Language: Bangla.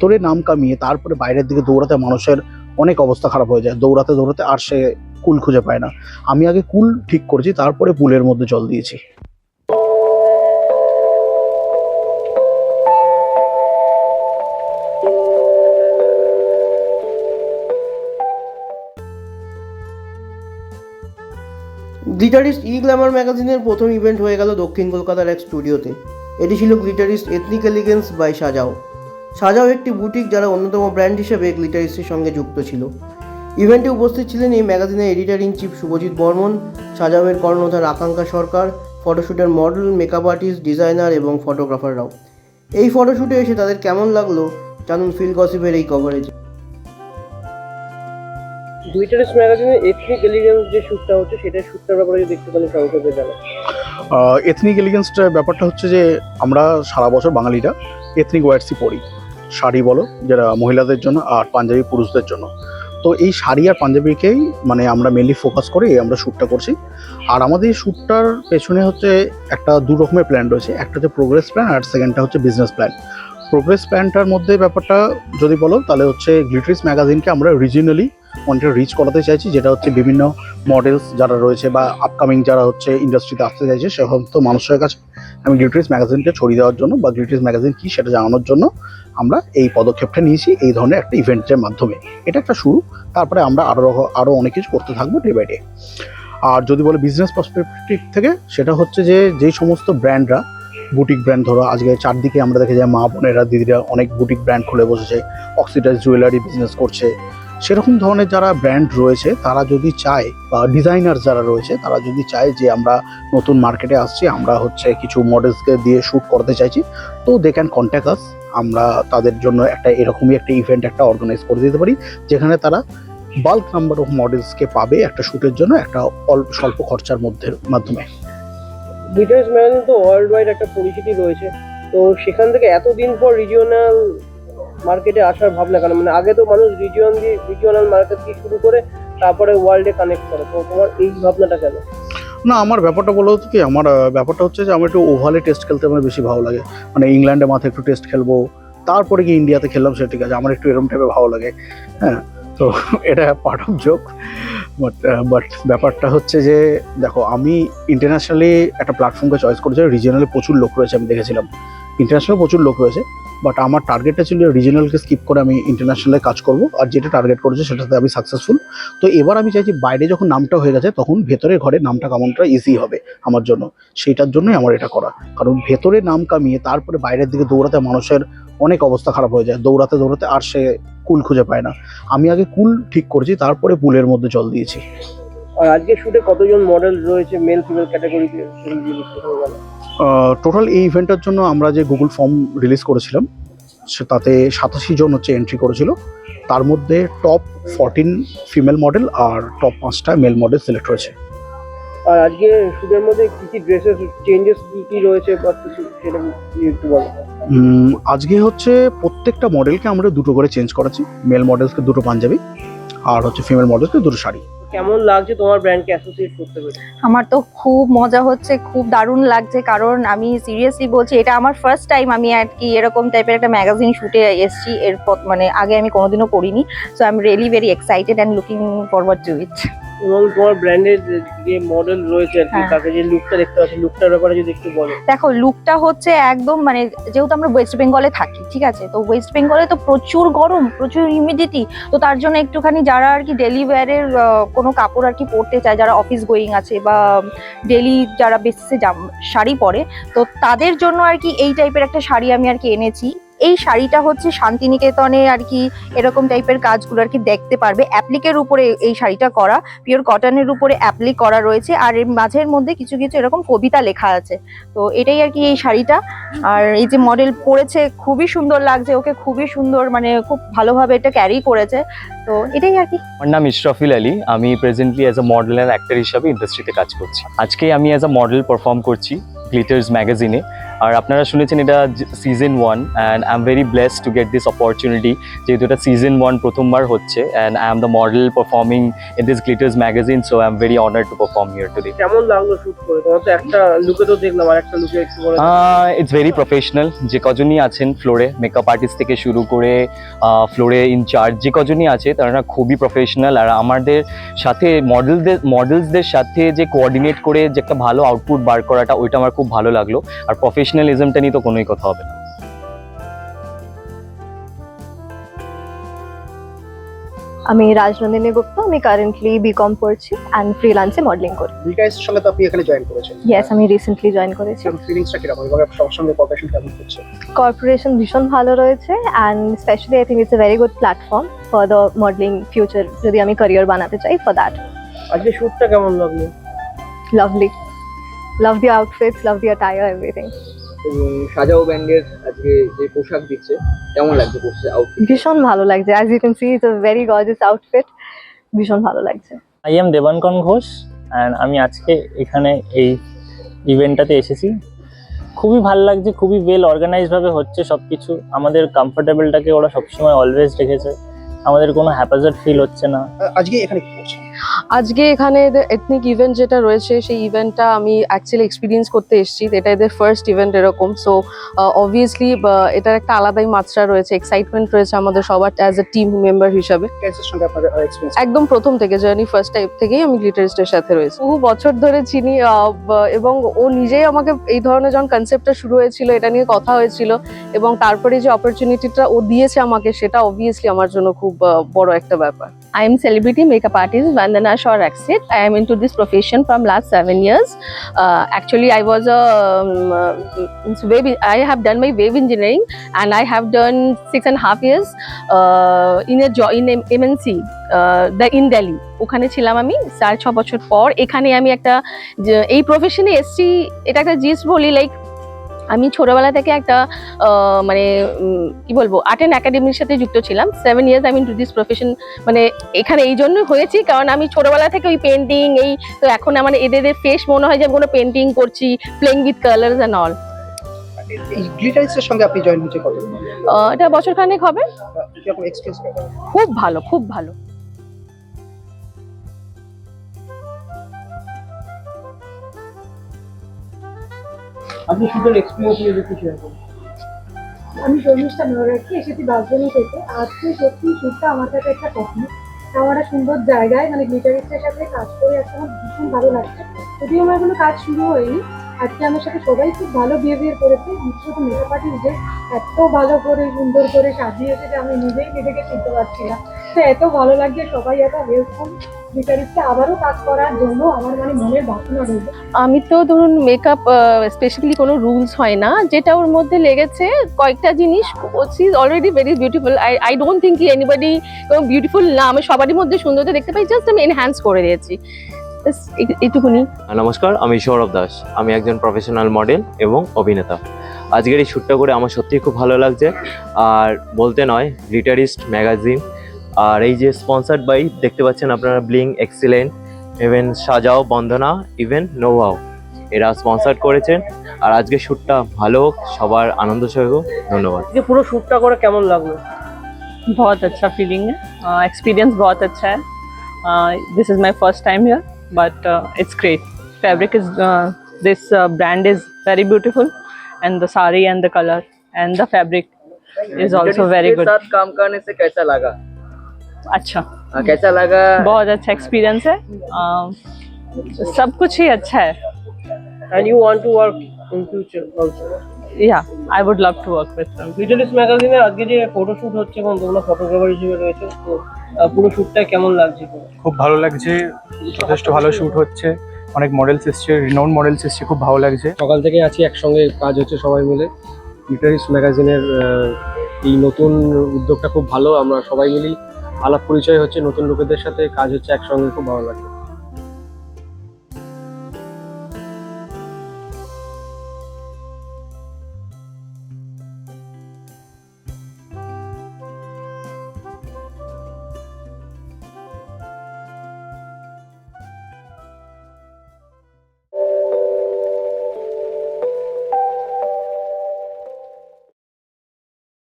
ভেতরে নাম কামিয়ে তারপরে বাইরের দিকে দৌড়াতে মানুষের অনেক অবস্থা খারাপ হয়ে যায়। দৌড়াতে দৌড়াতে আর সে কুল খুঁজে পায় না। আমি আগে কুল ঠিক করেছি, তারপরে পুলের মধ্যে জল দিয়েছি। গ্লিটারিস্ট ই গ্ল্যামার ম্যাগাজিনের প্রথম ইভেন্ট হয়ে গেল দক্ষিণ কলকাতার এক স্টুডিওতে এটি ছিল গ্লিটারিস্ট এথনিক এলিগেন্স বাই সাজাও সাজাও একটি বুটিক যারা অন্যতম ব্র্যান্ড হিসেবে গ্লিটারিস্টের সঙ্গে যুক্ত ছিল। ইভেন্টে উপস্থিত ছিলেন এই ম্যাগাজিনের editor in chief Shubhajit Barman সাজাওয়ের কর্ণধার আকাঙ্ক্ষা সরকার ফটোশ্যুটের মডেল মেকআপ আর্টিস্ট ডিজাইনার এবং ফটোগ্রাফাররাও। এই ফটোশ্যুটে এসে তাদের কেমন লাগল জানুন ফিল গসিপের এই কভারেজে গ্লিটারিস্ট ম্যাগাজিনে এথনিক এলিগেন্স যে শ্যুটটা হচ্ছে সেটা শ্যুটটার ব্যাপারে যদি একটু তাহলে সংক্ষেপে জানো এথনিক এলিগেন্সটা ব্যাপারটা হচ্ছে যে আমরা সারা বছর বাঙালিরা এথনিক ওয়ার্ডসই পরি। শাড়ি বলো যেটা মহিলাদের জন্য আর পাঞ্জাবি পুরুষদের জন্য। তো এই শাড়ি আর পাঞ্জাবিকেই মানে আমরা মেনলি ফোকাস করে আমরা শ্যুটটা করছি। আর আমাদের এই শ্যুটটার পেছনে হচ্ছে একটা দু রকমের প্ল্যান রয়েছে। একটা হচ্ছে প্রোগ্রেস প্ল্যান আর সেকেন্ডটা হচ্ছে বিজনেস প্ল্যান প্রোগ্রেস প্ল্যানটার মধ্যে ব্যাপারটা যদি বলো, তাহলে হচ্ছে গ্লিটারিস ম্যাগাজিনকে আমরা রিজিনালি অনেকটা রিচ করাতে চাইছি, যেটা হচ্ছে বিভিন্ন মডেলস যারা রয়েছে বা আপকামিং যারা হচ্ছে ইন্ডাস্ট্রিতে আসতে চাইছে, সে সমস্ত মানুষের কাছে আমি গ্লিটারিস ম্যাগাজিনকে ছড়িয়ে দেওয়ার জন্য বা গ্লিটারিস ম্যাগাজিন কী সেটা জানানোর জন্য আমরা এই পদক্ষেপটা নিয়েছি, এই ধরনের একটা ইভেন্টের মাধ্যমে। এটা একটা শুরু, তারপরে আমরা আরও আরও অনেক কিছু করতে থাকব ডে বাই ডে আর যদি বলে বিজনেস পার্সপেক্টিভ থেকে, সেটা হচ্ছে যে, যেই সমস্ত ব্র্যান্ডরা বুটিক ব্র্যান্ড ধরো, আজকে চারদিকে আমরা দেখে যাই মা বোনেরা, দিদিরা অনেক বুটিক ব্র্যান্ড খুলে বসেছে অক্সিডাইজ জুয়েলারি বিজনেস করছে। সেরকম ধরনের যারা ব্র্যান্ড রয়েছে, তারা যদি চায়, বা ডিজাইনার যারা রয়েছে, তারা যদি চায় যে আমরা নতুন মার্কেটে আসছি, আমরা হচ্ছে কিছু মডেলসকে দিয়ে শ্যুট করতে চাইছি, তো দে ক্যান কন্ট্যাক্ট আস আমরা তাদের জন্য একটা এরকমই একটা ইভেন্ট একটা অর্গানাইজ করে দিতে পারি, যেখানে তারা বাল্ক নাম্বার অফ মডেলসকে পাবে একটা শ্যুটের জন্য একটা অল্প স্বল্প খরচার মধ্যে, মাধ্যমে। গ্লিটারিস্ট ম্যাগাজিন তো ওয়ার্ল্ড ওয়াইড একটা পরিচিতি রয়েছে। তো সেখান থেকে এতদিন পর রিজিওনাল মার্কেটে আসার ভাবনা কেন? মানে আগে তো মানুষ রিজিয়ন দিয়ে রিজিওনাল মার্কেট দিয়ে শুরু করে তারপরে ওয়ার্ল্ডে কানেক্ট করে। তো তোমার এই ভাবনাটা কেন? না, আমার ব্যাপারটা বলো কি, আমার ব্যাপারটা হচ্ছে যে আমার একটু ওভালে টেস্ট খেলতে আমার বেশি ভালো লাগে। মানে ইংল্যান্ডে মাথায় একটু টেস্ট খেলব, তারপরে গিয়ে ইন্ডিয়াতে খেললাম, সেটা ঠিক আছে। আমার একটু এরকম টাইপের ভালো লাগে। হ্যাঁ তো এটা part of joke but but ব্যাপারটা হচ্ছে যে, দেখো, আমি ইন্টারন্যাশনালি একটা প্ল্যাটফর্মকে চয়েস করেছি রিজিয়নালি প্রচুর লোক রয়েছে আমি দেখেছিলাম। ইন্টারন্যাশনাল প্রচুর লোক রয়েছে বাট আমার টার্গেটটা ছিল রিজিয়নালকে স্কিপ করে আমি ইন্টারন্যাশনালে কাজ করব, আর যেটা টার্গেট করেছে সেটাতে আমি সাকসেসফুল তো এবার আমি চাইছি বাইরে যখন নামটা হয়ে গেছে, তখন ভেতরে ঘরে নামটা কামানোটা ইজি হবে আমার জন্য। সেইটার জন্যই আমার এটা করা। কারণ ভেতরে নাম কামিয়ে তারপরে বাইরের দিকে দৌড়াতে মানুষের অনেক অবস্থা খারাপ হয়ে যায়। দৌড়াতে দৌড়াতে আর সে কুল খুঁজে পায় না। আমি আগে কুল ঠিক করেছি, তারপরে পুলের মধ্যে জল দিয়েছি। আর আজকে শুটে কতজন মডেল রয়েছে মেল ফিমেল ক্যাটাগরিতে টোটাল এই ইভেন্টের জন্য আমরা যে গুগল ফর্ম রিলিজ করেছিলাম সে তাতে সাতাশি জন হচ্ছে এন্ট্রি করেছিল। তার মধ্যে টপ ফরটিন ফিমেল মডেল আর টপ পাঁচটা মেল মডেল সিলেক্ট হয়েছে। আর আজকে শুটের মধ্যে কি কি ড্রেসেস চেঞ্জেস কি কি রয়েছে বা কিছু সেটা একটু বলো। আজকে হচ্ছে প্রত্যেকটা মডেলকে আমরা দুটো করে চেঞ্জ করাচ্ছি মেল মডেলসকে দুটো পাঞ্জাবি আর হচ্ছে ফিমেল মডেলসকে দুটো শাড়ি। কেমন লাগছে তোমার ব্র্যান্ডকে অ্যাসোসিয়েট করতে পেরে? আমার তো খুব মজা হচ্ছে, খুব দারুণ লাগছে, কারণ আমি সিরিয়াসলি বলছি, এটা আমার ফার্স্ট টাইম আমি আর কি এরকম টাইপের একটা ম্যাগাজিন শুটে এসেছি, এরপর মানে আগে আমি কোনোদিনও করিনি so I am really very excited and looking forward to it এবং তোমার ব্র্যান্ডের যে মডেল রয়েছে আর কি হ্যাঁ। তাকে যে লুকটা দেখতে পাচ্ছি লুকটার ব্যাপারে যদি একটু বলো। দেখো লুকটা হচ্ছে একদম মানে যেহেতু আমরা ওয়েস্ট বেঙ্গলে থাকি ঠিক আছে? তো ওয়েস্ট বেঙ্গলে তো প্রচুর গরম প্রচুর হিউমিডিটি তো তার জন্য একটুখানি যারা আর কি ডেলি ওয়্যারের কোনো কাপড় আর কি পরতে চায় যারা অফিস গোয়িং আছে বা ডেলি যারা বেসিসে শাড়ি পরে তো তাদের জন্য আর কি এই টাইপের একটা শাড়ি আমি আর কি এনেছি। এই শাড়িটা হচ্ছে শান্তিনিকেতনে আর কি এরকম টাইপের কাজগুলো আর কি দেখতে পারবে। অ্যাপ্লিকের উপরে এই শাড়িটা করা পিওর কটনের উপরে অ্যাপ্লিক করা রয়েছে আর এর মাঝের মধ্যে কিছু কিছু এরকম কবিতা লেখা আছে। তো এটাই আর কি এই শাড়িটা। আর এই যে মডেল পরেছে, খুবই সুন্দর লাগছে, ওকে খুবই সুন্দর মানে খুব ভালোভাবে এটা ক্যারি করেছে। তো এটাই আর কি। আমার নাম ইশরাফিল আলী। আমি presently as a model and actor হিসাবে ইন্ডাস্ট্রিতে কাজ করছি। আজকে আমি অ্যাজ আ মডেল পারফর্ম করছি গ্লিটার্স ম্যাগাজিনে আর আপনারা শুনেছেন এটা season one and I am very blessed to get this opportunity যেহেতু এটা সিজন ওয়ান প্রথমবার হচ্ছে and I am the model performing in this glitters magazine so I am very honoured to perform here today কেমন লাগল শুট করে? তোমার তো একটা লুকে তো দেখলাম আর একটা লুকে একটু বলে। ইটস ভেরি প্রফেশনাল যে কজনই আছেন ফ্লোরে মেকআপ আর্টিস্ট থেকে শুরু করে ফ্লোরে ইনচার্জ যে কজনই আছে তারা খুবই প্রফেশনাল আর আমাদের সাথে মডেলদের মডেলসদের সাথে যে কোঅর্ডিনেট করে যে একটা ভালো আউটপুট বার করাটা ওইটা আমার খুব ভালো লাগল। আর প্রফেশনালিজমটা নিয়ে তো কোনোই কথা হবে না। আমি রাজনন্দিনী গুপ্তা আমি কারেন্টলি বিকম পড়ছি অ্যান্ড ফ্রিল্যান্সে মডেলিং করি। বিকাশের সঙ্গে তো আপনি এখানে জয়েন করেছেন। ইয়েস আমি রিসেন্টলি জয়েন করেছি। ফিলিংসটা কীরকম? এবং সবার সঙ্গে কপারেশন কেমন করছে কর্পোরেশন ভীষণ ভালো রয়েছে and specially I think it's a very good platform for the modeling future যদি আমি ক্যারিয়ার বানাতে চাই ফর দ্যাট আজকে শুটটা কেমন লাগল? Lovely love the outfits love the attire everything এবং সাজাও ব্যান্ডের আজকে যে পোশাক দিচ্ছে কেমন লাগছে পোশাক আউটফিট ভীষণ ভালো লাগছে। As you can see it's a very gorgeous outfit ভীষণ ভালো লাগছে। I am Debankan Ghosh and আমি আজকে এখানে এই ইভেন্টটাতে এসেছি। খুবই ভালো লাগছে খুবই ওয়েল অর্গানাইজভাবে হচ্ছে সব কিছু আমাদের কমফোর্টেবলটাকে ওরা সবসময় অলওয়েজ রেখেছে। আমাদের কোনো হ্যাপাজার্ড ফিল হচ্ছে না। আজকে এখানে কি করছেন? আজকে এখানে এদের এথনিক ইভেন্ট যেটা রয়েছে সেই ইভেন্টটা আমি অ্যাকচুয়ালি এক্সপিরিয়েন্স করতে এসেছি। এটা এদের ফার্স্ট ইভেন্ট এরকম। সো অবভিয়াসলি এটার একটা আলাদাই মাত্রা রয়েছে। এক্সাইটমেন্ট রয়েছে আমাদের সবার অ্যাজ এ টিম মেম্বার হিসাবে। একদম প্রথম থেকে জার্নি ফার্স্ট টাইপ থেকেই আমি গ্লিটারিস্টের সাথে রয়েছি। বহু বছর ধরে চিনি এবং ও নিজেই আমাকে এই ধরনের যখন কনসেপ্টটা শুরু হয়েছিল এটা নিয়ে কথা হয়েছিল এবং তারপরে যে অপরচুনিটিটা ও দিয়েছে আমাকে সেটা অবভিয়াসলি আমার জন্য খুব বড় একটা ব্যাপার। I am celebrity makeup artist Vandana Shaw Raksit. I am into this profession from last seven years. Uh, actually, I was a um, uh, web. I have done my web engineering, and I have done six and a half years uh, in a job in a MNC. The in Delhi ওখানে ছিলাম আমি চার ছ বছর পর এখানে আমি একটা এই প্রফেশনে এসছি এটা একটা জিনিস বলি লাইক আমি ছোটবেলা থেকে একটা মানে কি বলব আর্ট অ্যান্ড একাডেমির সাথে যুক্ত ছিলাম। সেভেন ইয়ার্স আমি টু দিস প্রফেশন মানে এখানে এই জন্য হয়েছি কারণ আমি ছোটবেলা থেকে ওই পেন্টিং এই তো এখন আমার এদের ফেস মনে হয় যে আমি কোনো পেন্টিং করছি playing with colours and all সঙ্গে আপনি জয়েন হচ্ছে কত এটা বছর খানেক হবে খুব ভালো খুব ভালো। আপনি শুটের এক্সপিরিয়েন্স নিয়ে একটু শেয়ার করুন। আমি শর্মিষ্ঠা নৈরাজ্ঞী এসেছি বাসবনি থেকে। আজকে সত্যি শ্যুটটা আমার কাছে একটা স্বপ্ন আমার একটা সুন্দর জায়গায় মানে গ্লিটারিস্টের সাথে কাজ করে আজকে আমার ভীষণ ভালো লাগছে। যদিও আমার কোনো কাজ শুরু হয়নি, আজকে আমার সাথে সবাই খুব ভালো বিহেভিয়ার করেছে। বিশেষত মেকআপ আর্টিস্ট যে এত ভালো করে সুন্দর করে সাজিয়েছে যে আমি নিজেই নিজেকে চিনতে পারছি না। তো এত ভালো লাগছে সবাই এত হেল্পফুল গ্লিটারিস্টে আবারও কাজ করার জন্য আমার মানে মনের বাসনা রয়েছে আমি তো ধরুন মেকআপ স্পেসিফিকলি কোনো রুলস হয় না। যেটা ওর মধ্যে লেগেছে কয়েকটা জিনিস she is already very beautiful I I don't think anybody beautiful না। আমি সবারই মধ্যে সুন্দরতা দেখতে পাই জাস্ট আমি এনহ্যান্স করে দিয়েছি। Just এই- নমস্কার। আমি সৌরভ দাস। আমি একজন প্রফেশনাল মডেল এবং অভিনেতা। আজকের এই শ্যুটটা করে আমার সত্যিই খুব ভালো লাগছে। আর বলতে নয় গ্লিটারিস্ট ম্যাগাজিন আর এই যে স্পন্সার্ড বাই দেখতে পাচ্ছেন আপনারা ব্লিং এক্সিলেন্ট ইভেন সাজাও বন্দনা ইভেন নোভাও এরা স্পন্সার্ড করেছেন আর আজকে শ্যুটটা ভালো হোক সবার আনন্দ সহ হোক ধন্যবাদ আজকে পুরো শুটটা করে কেমন লাগলো बहुत अच्छा फीलिंग है एक्सपीरियंस बहुत अच्छा है this is my first time here but it's great fabric is this brand is very beautiful and the sari and the colour and the fabric is also very good साथ काम करने से कैसा लगा अच्छा हाँ, कैसा लगा बहुत अच्छा एक्सपीरियंस है uh, सब कुछ ही अच्छा है and you want to work in future also या I would love to work with them লিটলিস্ট ম্যাগাজিনে আজকে যে ফটোশুট হচ্ছে এবং তোমরা ফটোগ্রাফার হিসেবে রয়েছে তো আহ, পুরো শুটটা কেমন লাগছে খুব ভালো লাগছে যথেষ্ট ভালো শ্যুট হচ্ছে অনেক মডেলস এসছে রিনাউন্ড মডেলস এসছে খুব ভালো লাগছে সকাল থেকে আছি একসঙ্গে কাজ হচ্ছে সবাই মিলে গ্লিটারিস্ট ম্যাগাজিনের এই নতুন উদ্যোগটা খুব ভালো আমরা সবাই মিলেই আলাপ পরিচয় হচ্ছে নতুন লোকেদের সাথে কাজ হচ্ছে একসঙ্গে খুব ভালো লাগছে।